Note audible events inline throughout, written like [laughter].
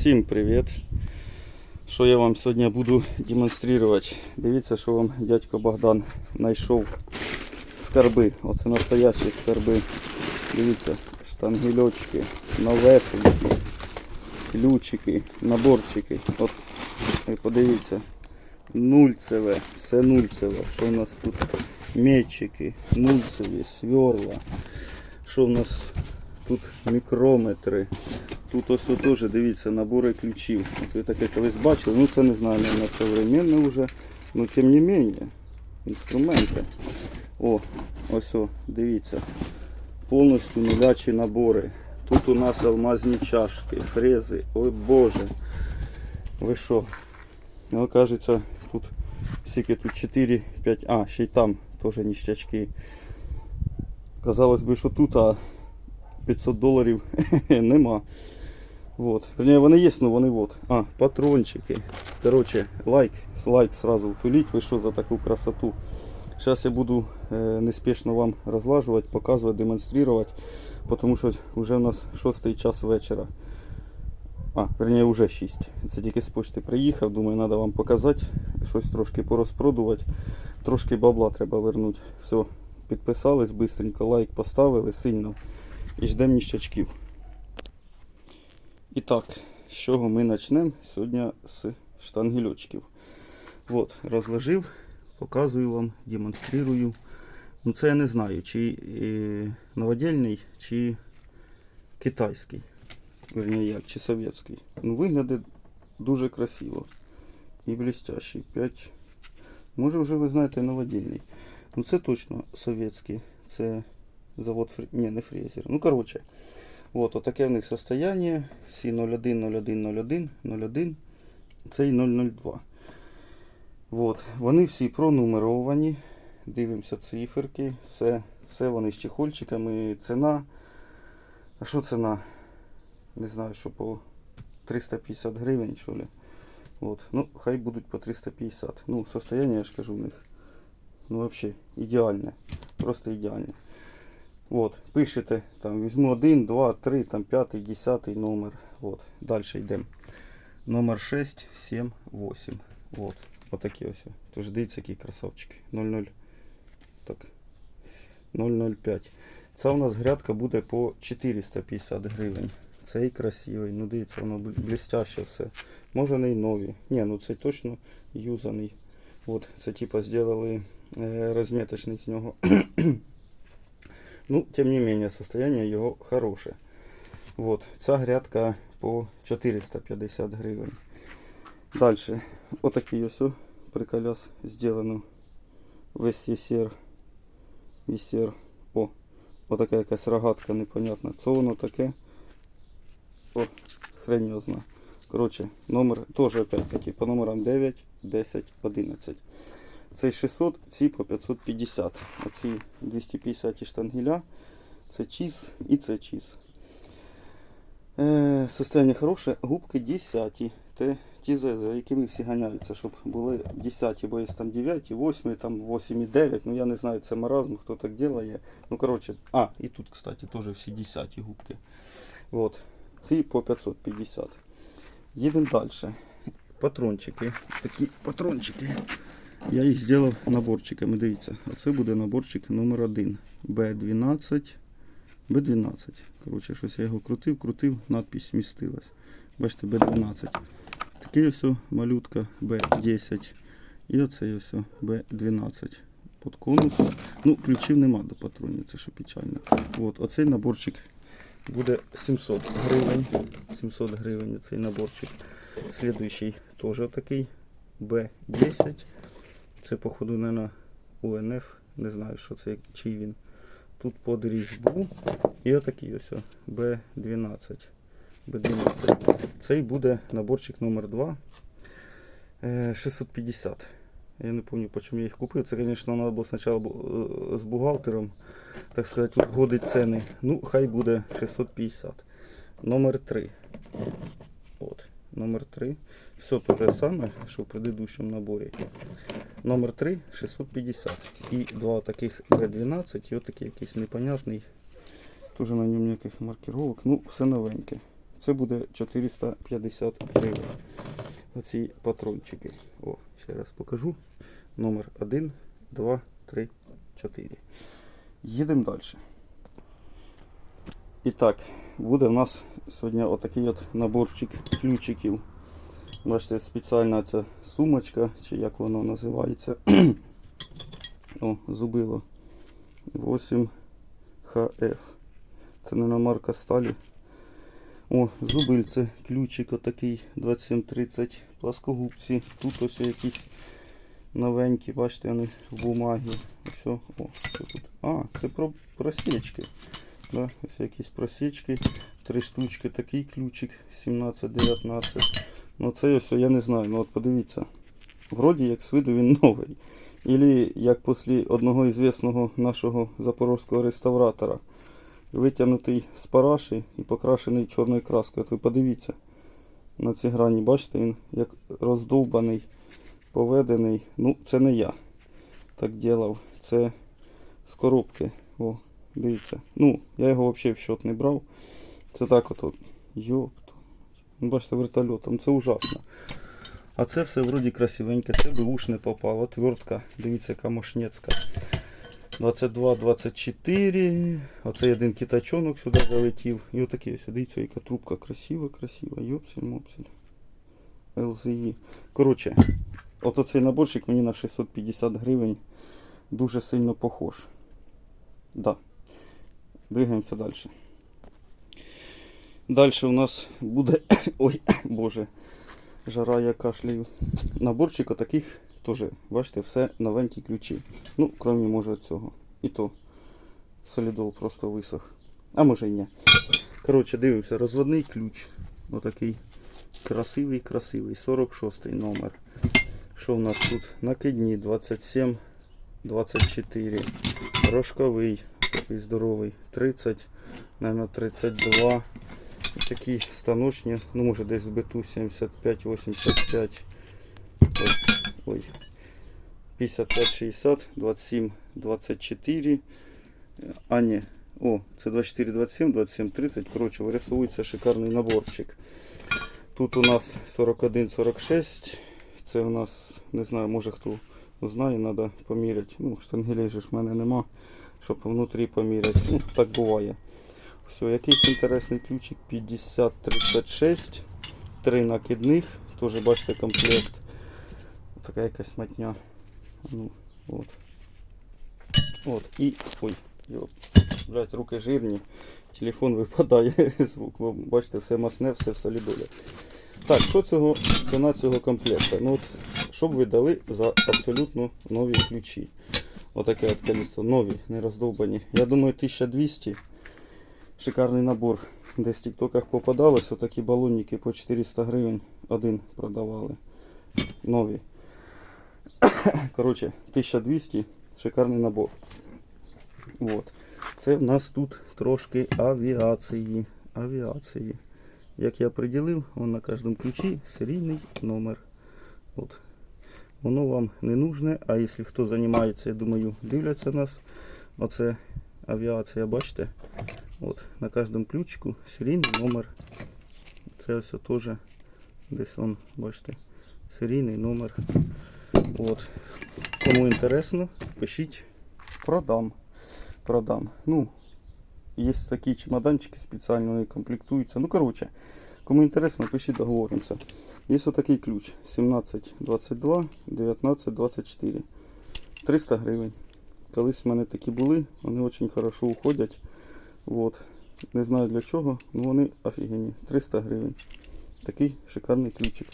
Всім привіт! Що я вам сьогодні буду демонструвати? Дивіться, що вам дядько Богдан знайшов скарби. Оце настоящі скарби. Дивіться, штангельочки, новесенькі, ключики, наборчики. От, подивіться, нульцеве, все нульцеве. Що у нас тут? Метчики, нульцеві, сверла. Що в нас тут мікрометри. Тут ось теж дивіться набори ключів. Ви таке колись бачили, ну це не знаю, на современне вже. Ну тим не менее, інструменти. О, ось о, дивіться. Повністю нулячі набори. Тут у нас алмазні чашки, фрези. Ой Боже. Ви що? Ну, кажеться, тут скільки тут 4, 5, а, ще й там теж ніштячки. Казалось би, що тут, а 500 доларів [laughs] нема. Вот. Вернее, вони є, но вони вот. А, патрончики. Короче, лайк, лайк сразу втуліть. Ви що за таку красоту? Зараз я буду е, неспішно вам розлажувати, показувати, демонструвати, тому що вже у нас 6 час вечора. А, вернее, вже 6. Це тільки з почти приїхав. Думаю, треба вам показати, щось трошки порозпродувати. Трошки бабла треба вернути. Все, підписались быстренько, лайк поставили сильно. І ждемо ніщачків. І так, з чого ми почнемо? Сьогодні з штангельочків. От, розложив, показую вам, демонструю. Ну це я не знаю, чи е, новодільний, чи китайський. Вернее, як, чи совєтський. Ну, виглядає дуже красиво. І блестящий. 5. Може вже ви знаєте новодільний. Ну це точно совєтський. Це завод Фрі... Ні, не фрезер. Ну коротше. От, отаке в них состояние. Всі 01, 01, 01, 01. Цей 002. От. Вони всі пронумеровані. Дивимося циферки. Все, все вони з чехольчиками. Ціна. А що ціна? Не знаю, що по 350 гривень, що ли. От. Ну, хай будуть по 350. Ну, состояние, я ж кажу, у них. Ну, вообще, ідеальне. Просто ідеальне. Вот, пишете, там візьму 1, 2, 3, там 5, 10 номер. Вот, далі йдемо. Номер 6, 7, 8. Вот, отакі ось. Тож дивіться, які красавчики. 00. Так. 005. Ця у нас грядка буде по 450 гривень. Цей красивий. Ну дивіться, воно бл- блестяще все. Може не й нові. Ні, ну це точно юзаний. От, це типа зробили е, розміточний з нього. Ну, тем не менее, состояние його хороше. Вот, ця грядка по 450 гривень. Дальше. Отакий ось приколяс зроблено. Весь єсер. Єсер. О, отака якась рогатка непонятна. Це воно таке. О, хрень. Коротше, номер теж опять таки по номерам 9, 10, 11. Цей 600, ці по 550. Оці 250 штангеля. Це чіз і це чіз. Е, состояние хороше. Губки 10. Те, ті, за, якими всі ганяються, щоб були 10, бо є там 9, 8, там 8 і 9. Ну я не знаю, це маразм, хто так робить. Ну коротше, а, і тут, кстати, теж всі 10 губки. Вот. Ці по 550. Їдемо далі. Патрончики. Такі патрончики. Я їх зробив наборчиками. Дивіться, оце буде наборчик номер 1 B12. B12. Коротше, щось я його крутив, крутив, надпись змістилась. Бачите, B12. Такий ось малютка B10. І оцей ось о B12. Под конус. Ну, ключів нема до патронів, це що печально. От, оцей наборчик буде 700 гривень. 700 гривень цей наборчик. Слідуючий теж такий B10. Це, походу, не УНФ. Не знаю, що це, чий він. Тут под різьбу. І отакий ось о, Б12. Б12. Цей буде наборчик номер 2. Е, 650. Я не пам'ятаю, по чому я їх купив. Це, звісно, треба було спочатку е, з бухгалтером, так сказати, узгодити ціни. Ну, хай буде 650. Номер 3. От, номер 3. Все те саме, що в предыдущем наборі. Номер 3 650. І два таких Г12 і отакий якийсь непонятний. Тоже на ньому ніяких маркировок. Ну, все новеньке. Це буде 450 гривень. Оці патрончики. О, ще раз покажу. Номер 1, 2, 3, 4. Їдемо далі. І так, буде в нас сьогодні отакий от наборчик ключиків. Бачите, спеціальна ця сумочка, чи як воно називається. [clears throat] О, зубило. 8 HF. Це не на марка сталі. О, зубильце, ключик отакий 2730, пласкогубці. Тут ось якісь новенькі, бачите, вони в бумагі. Ось, о, що тут? А, це про просічки. Да, ось якісь просічки. Три штучки, такий ключик 17-19. Ну цей ось я не знаю, ну от подивіться. Вроді як з виду він новий. Ілі як після одного ізвісного нашого запорозького реставратора. Витягнутий з параші і покрашений чорною краскою. От ви подивіться на ці грані. Бачите, він як роздовбаний, поведений. Ну, це не я так ділав. Це з коробки. О, дивіться. Ну, я його взагалі в счет не брав. Це так от. от. Ну, Бачите, вертольотом. Це ужасно. А це все вроді красивеньке. Це би уш не попало. Твертка. Дивіться, яка мошнецька. 22, 24. Оцей один китачонок сюди залетів. І отакий ось. Дивіться, яка трубка красива, красива. Йопсель, мопсель. ЛЗІ. Коротше, от оцей наборчик мені на 650 гривень дуже сильно похож. Да. Двигаємося далі. Далі у нас буде. [coughs] Ой, [coughs] боже. Жара я кашляю. Наборчик отаких теж, бачите, все новенькі ключі. Ну, крім може цього. І то солідол просто висох. А може і ні. Коротше, дивимося, розводний ключ. Отакий красивий, красивий. 46 номер. Що в нас тут? Накидні 27, 24. Рожковий, такий здоровий. 30, наверное, 32. Такі станочні, ну може десь в биту 75-85. Ой. 55-60, 27, 24. А. О, це 24, 27, 27, 30. Коротше, вирисовується шикарний наборчик. Тут у нас 41, 46. Це у нас, не знаю, може хто знає, треба поміряти. Ну, штангелей же ж в мене нема, щоб внутрі поміряти. Ну, так буває. Все, якийсь інтересний ключик 5036. Три накидних. Теж бачите комплект. Така якась матня. Ну, от. От. І. Ой, йоп. Блять, руки жирні. Телефон випадає [laughs] з рук. Бо, Бачите, все масне, все в солідолі. Так, що цього, ціна цього комплекту? Ну от, що б ви дали за абсолютно нові ключі? Отаке от колесо. Нові, не роздовбані. Я думаю, 1200. Шикарний набор. Десь в тіктоках попадалось, отакі балонники по 400 гривень один продавали. Нові. [coughs] Коротше, 1200. Шикарний набор. От. Це в нас тут трошки авіації. Авіації. Як я приділив, он на кожному ключі серійний номер. От. Воно вам не нужне, а якщо хто займається, я думаю, дивляться нас. Оце авіація, бачите? От, на кожному ключику серійний номер. Це ось теж десь он, бачите, серійний номер. От. Кому інтересно, пишіть, продам. Продам. Ну, є такі чемоданчики спеціально, вони комплектуються. Ну, коротше, кому інтересно, пишіть, договоримося. Є отакий ключ 1722 1924. 300 гривень. Колись в мене такі були, вони дуже хорошо уходять. Вот. Не знаю для чого, але вони офігенні. 300 гривень. Такий шикарний ключик.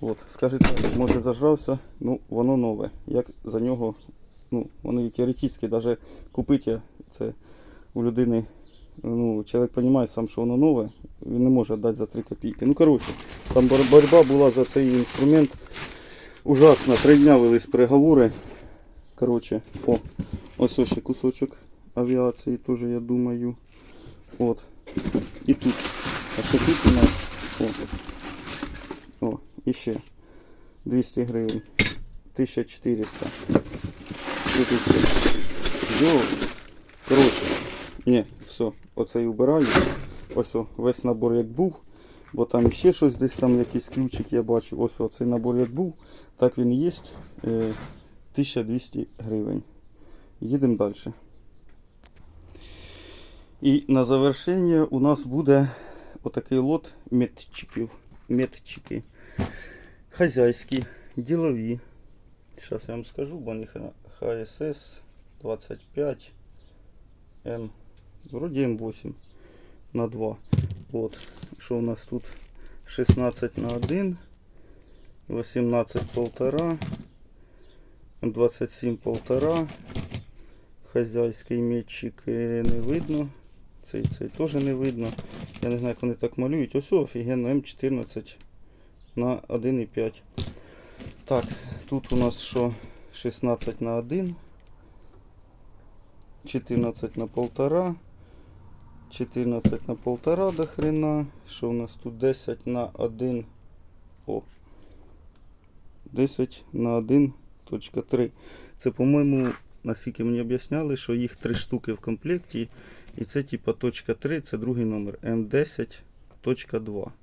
От. Скажете, може зажрався, ну воно нове. Як за нього, ну, вони теоретично навіть купити це у людини. Ну, чоловік розуміє сам, що воно нове, він не може дати за 3 копійки. Ну, коротше, там бор- боротьба була за цей інструмент ужасна. Три дня велись переговори. Коротше, о, ось ось ще кусочок авіації теж, я думаю. От. І тут. А ще тут у нас. О, о і ще 200 гривень. 1400. Тут іще. Йо. Коротше. Ні, все. Оце і вбираю. ось весь набор як був, бо там ще щось десь там якийсь ключик я бачив. Ось о, цей набор як був, так він є. Е, 1200 гривень. Їдемо далі. І на завершення у нас буде отакий лот метчиків. Метчики. Хазяйські, ділові. Зараз я вам скажу, бо них ХСС 25 М. Вроді М8 на 2. От. Що у нас тут? 16 на 1, 18 полтора, 27 полтора. Хазяйський метчик е, не видно. Цей, цей теж не видно. Я не знаю, як вони так малюють. Ось офігенно М14 на 1,5. Так, тут у нас що 16 на 1, 14 на полтора, 14 на полтора до хрена. Що у нас тут 10 на 1. О. 10 на 1.3. Це, по-моєму, наскільки мені об'ясняли, що їх три штуки в комплекті. І це типа точка 3, це другий номер М10.2.